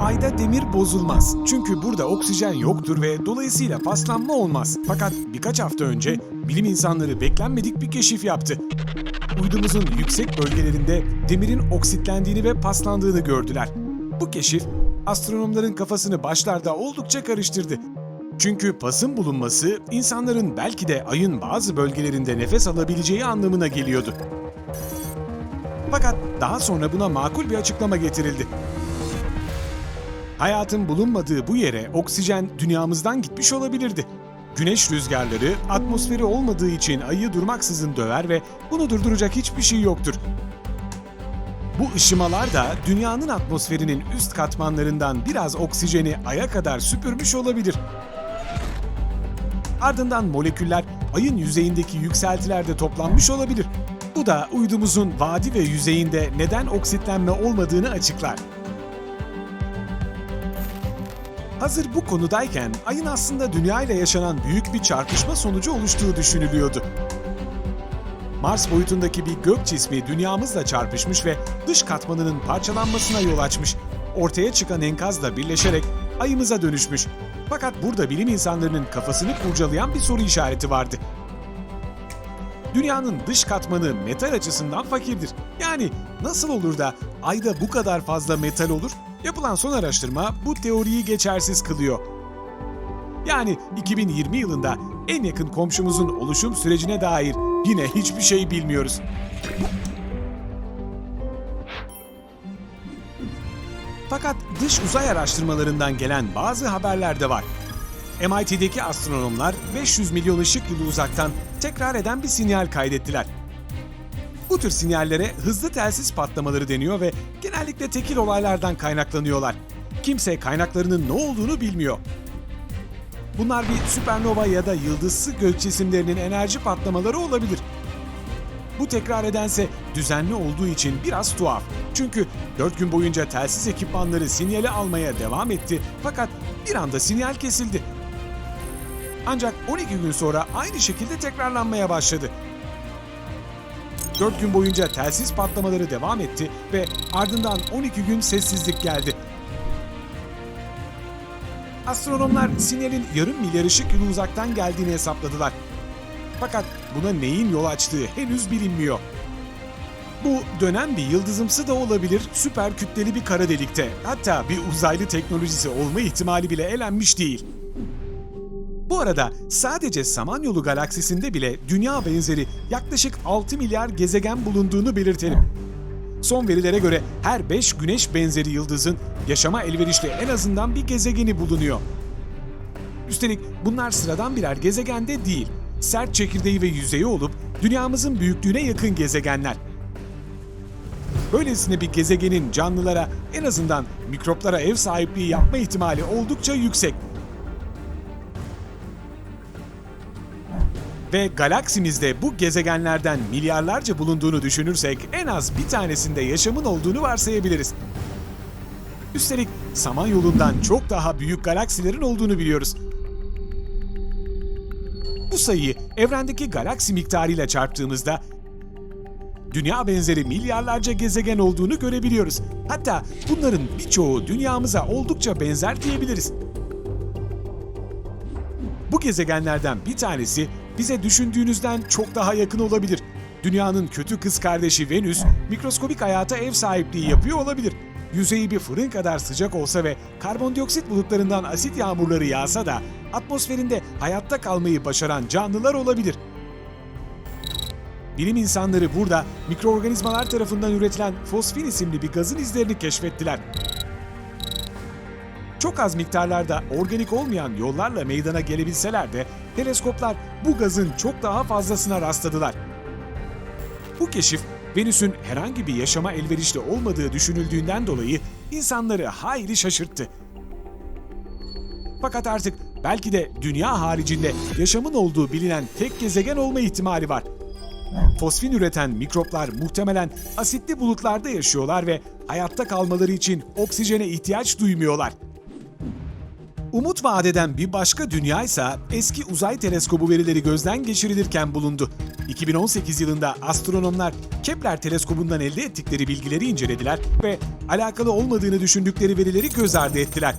Ayda demir bozulmaz. Çünkü burada oksijen yoktur ve dolayısıyla paslanma olmaz. Fakat birkaç hafta önce bilim insanları beklenmedik bir keşif yaptı. Uydumuzun yüksek bölgelerinde demirin oksitlendiğini ve paslandığını gördüler. Bu keşif astronomların kafasını başlarda oldukça karıştırdı. Çünkü pasın bulunması insanların belki de ayın bazı bölgelerinde nefes alabileceği anlamına geliyordu. Fakat daha sonra buna makul bir açıklama getirildi. Hayatın bulunmadığı bu yere oksijen dünyamızdan gitmiş olabilirdi. Güneş rüzgarları atmosferi olmadığı için ayı durmaksızın döver ve bunu durduracak hiçbir şey yoktur. Bu ışımalar da dünyanın atmosferinin üst katmanlarından biraz oksijeni aya kadar süpürmüş olabilir. Ardından moleküller ayın yüzeyindeki yükseltilerde toplanmış olabilir. Bu da uydumuzun vadi ve yüzeyinde neden oksitlenme olmadığını açıklar. Hazır bu konudayken ayın aslında dünya ile yaşanan büyük bir çarpışma sonucu oluştuğu düşünülüyordu. Mars boyutundaki bir gök cismi dünyamızla çarpışmış ve dış katmanının parçalanmasına yol açmış. Ortaya çıkan enkazla birleşerek ayımıza dönüşmüş. Fakat burada bilim insanlarının kafasını kurcalayan bir soru işareti vardı. Dünyanın dış katmanı metal açısından fakirdir. Yani nasıl olur da ayda bu kadar fazla metal olur? Yapılan son araştırma bu teoriyi geçersiz kılıyor. Yani 2020 yılında en yakın komşumuzun oluşum sürecine dair yine hiçbir şey bilmiyoruz. Fakat dış uzay araştırmalarından gelen bazı haberler de var. MIT'deki astronomlar 500 milyon ışık yılı uzaktan tekrar eden bir sinyal kaydettiler. Bu tür sinyallere hızlı telsiz patlamaları deniyor ve genellikle tekil olaylardan kaynaklanıyorlar. Kimse kaynaklarının ne olduğunu bilmiyor. Bunlar bir süpernova ya da yıldızsı gök cisimlerinin enerji patlamaları olabilir. Bu tekrar edense düzenli olduğu için biraz tuhaf. Çünkü 4 gün boyunca telsiz ekipmanları sinyali almaya devam etti fakat bir anda sinyal kesildi. Ancak 12 gün sonra aynı şekilde tekrarlanmaya başladı. 4 gün boyunca telsiz patlamaları devam etti ve ardından 12 gün sessizlik geldi. Astronomlar sinyalin yarım milyar ışık yılı uzaktan geldiğini hesapladılar. Fakat buna neyin yol açtığı henüz bilinmiyor. Bu dönem bir yıldızımsı da olabilir, süper kütleli bir kara delikte. Hatta bir uzaylı teknolojisi olma ihtimali bile elenmiş değil. Bu arada sadece Samanyolu galaksisinde bile dünya benzeri yaklaşık 6 milyar gezegen bulunduğunu belirtelim. Son verilere göre her 5 güneş benzeri yıldızın yaşama elverişli en azından bir gezegeni bulunuyor. Üstelik bunlar sıradan birer gezegende değil, sert çekirdeği ve yüzeyi olup dünyamızın büyüklüğüne yakın gezegenler. Böylesine bir gezegenin canlılara en azından mikroplara ev sahipliği yapma ihtimali oldukça yüksek. Ve galaksimizde bu gezegenlerden milyarlarca bulunduğunu düşünürsek en az bir tanesinde yaşamın olduğunu varsayabiliriz. Üstelik Samanyolu'ndan çok daha büyük galaksilerin olduğunu biliyoruz. Bu sayıyı evrendeki galaksi miktarıyla çarptığımızda dünya benzeri milyarlarca gezegen olduğunu görebiliyoruz. Hatta bunların birçoğu dünyamıza oldukça benzer diyebiliriz. Bu gezegenlerden bir tanesi bize düşündüğünüzden çok daha yakın olabilir. Dünyanın kötü kız kardeşi Venüs, mikroskobik hayata ev sahipliği yapıyor olabilir. Yüzeyi bir fırın kadar sıcak olsa ve karbondioksit bulutlarından asit yağmurları yağsa da atmosferinde hayatta kalmayı başaran canlılar olabilir. Bilim insanları burada mikroorganizmalar tarafından üretilen fosfin isimli bir gazın izlerini keşfettiler. Çok az miktarlarda organik olmayan yollarla meydana gelebilseler de teleskoplar bu gazın çok daha fazlasına rastladılar. Bu keşif Venüs'ün herhangi bir yaşama elverişli olmadığı düşünüldüğünden dolayı insanları hayli şaşırttı. Fakat artık belki de dünya haricinde yaşamın olduğu bilinen tek gezegen olma ihtimali var. Fosfin üreten mikroplar muhtemelen asitli bulutlarda yaşıyorlar ve hayatta kalmaları için oksijene ihtiyaç duymuyorlar. Umut vaat eden bir başka dünya ise eski uzay teleskobu verileri gözden geçirilirken bulundu. 2018 yılında astronomlar Kepler teleskobundan elde ettikleri bilgileri incelediler ve alakalı olmadığını düşündükleri verileri göz ardı ettiler.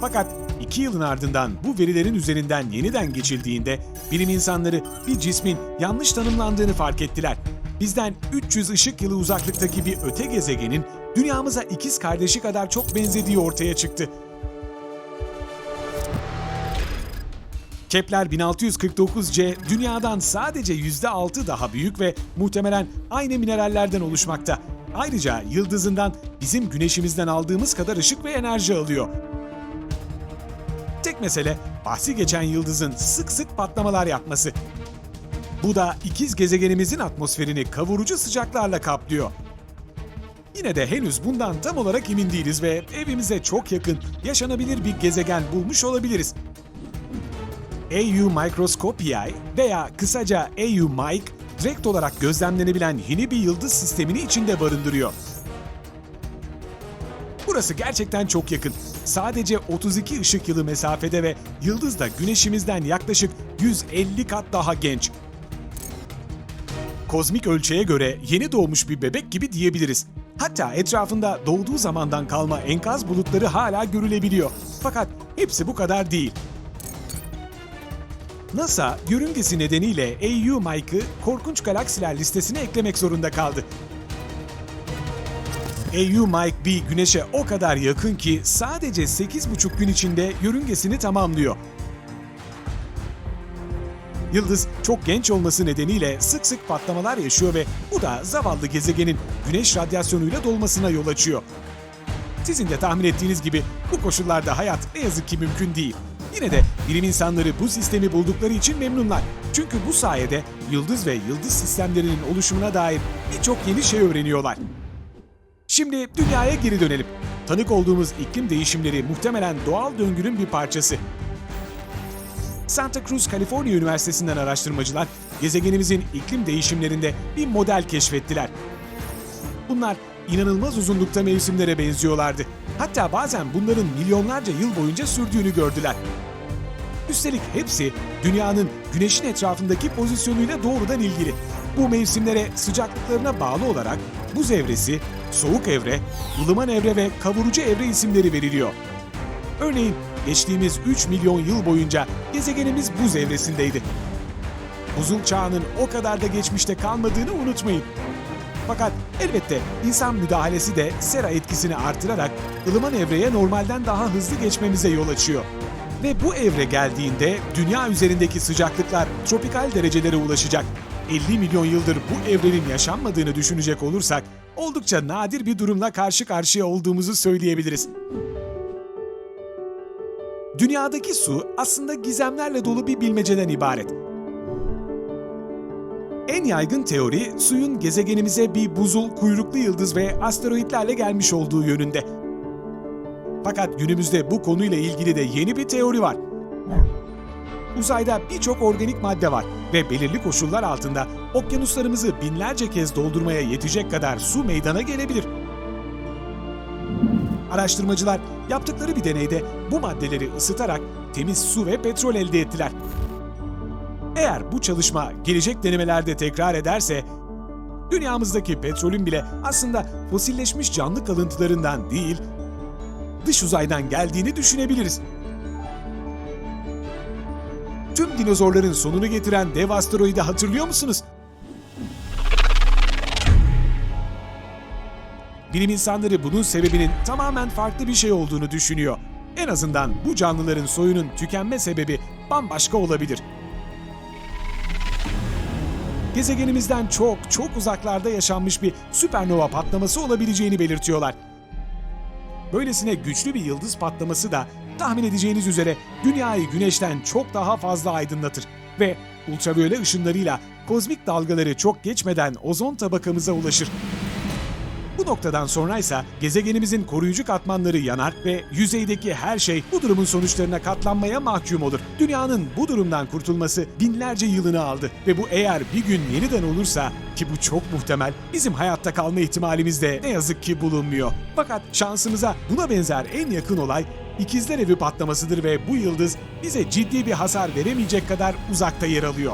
Fakat iki yılın ardından bu verilerin üzerinden yeniden geçildiğinde bilim insanları bir cismin yanlış tanımlandığını fark ettiler. Bizden 300 ışık yılı uzaklıktaki bir öte gezegenin dünyamıza ikiz kardeşi kadar çok benzediği ortaya çıktı. Kepler 1649c dünyadan sadece %6 daha büyük ve muhtemelen aynı minerallerden oluşmakta. Ayrıca yıldızından bizim güneşimizden aldığımız kadar ışık ve enerji alıyor. Tek mesele bahsi geçen yıldızın sık sık patlamalar yapması. Bu da ikiz gezegenimizin atmosferini kavurucu sıcaklarla kaplıyor. Yine de henüz bundan tam olarak emin değiliz ve evimize çok yakın yaşanabilir bir gezegen bulmuş olabiliriz. AU Microscopiae veya kısaca AU MIC direkt olarak gözlemlenebilen yeni bir yıldız sistemini içinde barındırıyor. Burası gerçekten çok yakın. Sadece 32 ışık yılı mesafede ve yıldız da güneşimizden yaklaşık 150 kat daha genç. Kozmik ölçeğe göre yeni doğmuş bir bebek gibi diyebiliriz. Hatta etrafında doğduğu zamandan kalma enkaz bulutları hala görülebiliyor. Fakat hepsi bu kadar değil. NASA, yörüngesi nedeniyle AU Mike'ı korkunç galaksiler listesine eklemek zorunda kaldı. AU Mike B Güneş'e o kadar yakın ki sadece 8,5 gün içinde yörüngesini tamamlıyor. Yıldız çok genç olması nedeniyle sık sık patlamalar yaşıyor ve bu da zavallı gezegenin güneş radyasyonuyla dolmasına yol açıyor. Sizin de tahmin ettiğiniz gibi bu koşullarda hayat ne yazık ki mümkün değil. Yine de bilim insanları bu sistemi buldukları için memnunlar. Çünkü bu sayede yıldız ve yıldız sistemlerinin oluşumuna dair birçok yeni şey öğreniyorlar. Şimdi dünyaya geri dönelim. Tanık olduğumuz iklim değişimleri muhtemelen doğal döngünün bir parçası. Santa Cruz, Kaliforniya Üniversitesi'nden araştırmacılar gezegenimizin iklim değişimlerinde bir model keşfettiler. Bunlar inanılmaz uzunlukta mevsimlere benziyorlardı. Hatta bazen bunların milyonlarca yıl boyunca sürdüğünü gördüler. Üstelik hepsi dünyanın güneşin etrafındaki pozisyonuyla doğrudan ilgili. Bu mevsimlere sıcaklıklarına bağlı olarak buz evresi, soğuk evre, ılıman evre ve kavurucu evre isimleri veriliyor. Örneğin geçtiğimiz 3 milyon yıl boyunca gezegenimiz buz evresindeydi. Buzul çağının o kadar da geçmişte kalmadığını unutmayın. Fakat elbette insan müdahalesi de sera etkisini artırarak ılıman evreye normalden daha hızlı geçmemize yol açıyor. Ve bu evre geldiğinde dünya üzerindeki sıcaklıklar tropikal derecelere ulaşacak. 50 milyon yıldır bu evrenin yaşanmadığını düşünecek olursak oldukça nadir bir durumla karşı karşıya olduğumuzu söyleyebiliriz. Dünyadaki su aslında gizemlerle dolu bir bilmeceden ibaret. En yaygın teori suyun gezegenimize bir buzul, kuyruklu yıldız ve asteroitlerle gelmiş olduğu yönünde. Fakat günümüzde bu konuyla ilgili de yeni bir teori var. Uzayda birçok organik madde var ve belirli koşullar altında okyanuslarımızı binlerce kez doldurmaya yetecek kadar su meydana gelebilir. Araştırmacılar yaptıkları bir deneyde bu maddeleri ısıtarak temiz su ve petrol elde ettiler. Eğer bu çalışma gelecek denemelerde tekrar ederse, dünyamızdaki petrolün bile aslında fosilleşmiş canlı kalıntılarından değil, dış uzaydan geldiğini düşünebiliriz. Tüm dinozorların sonunu getiren dev asteroidi hatırlıyor musunuz? Bilim insanları bunun sebebinin tamamen farklı bir şey olduğunu düşünüyor. En azından bu canlıların soyunun tükenme sebebi bambaşka olabilir. Gezegenimizden çok çok uzaklarda yaşanmış bir süpernova patlaması olabileceğini belirtiyorlar. Böylesine güçlü bir yıldız patlaması da tahmin edeceğiniz üzere dünyayı güneşten çok daha fazla aydınlatır ve ultraviyole ışınlarıyla kozmik dalgaları çok geçmeden ozon tabakamıza ulaşır. Bu noktadan sonra ise gezegenimizin koruyucu katmanları yanar ve yüzeydeki her şey bu durumun sonuçlarına katlanmaya mahkum olur. Dünyanın bu durumdan kurtulması binlerce yılını aldı ve bu eğer bir gün yeniden olursa ki bu çok muhtemel bizim hayatta kalma ihtimalimiz de ne yazık ki bulunmuyor. Fakat şansımıza buna benzer en yakın olay İkizler Evi patlamasıdır ve bu yıldız bize ciddi bir hasar veremeyecek kadar uzakta yer alıyor.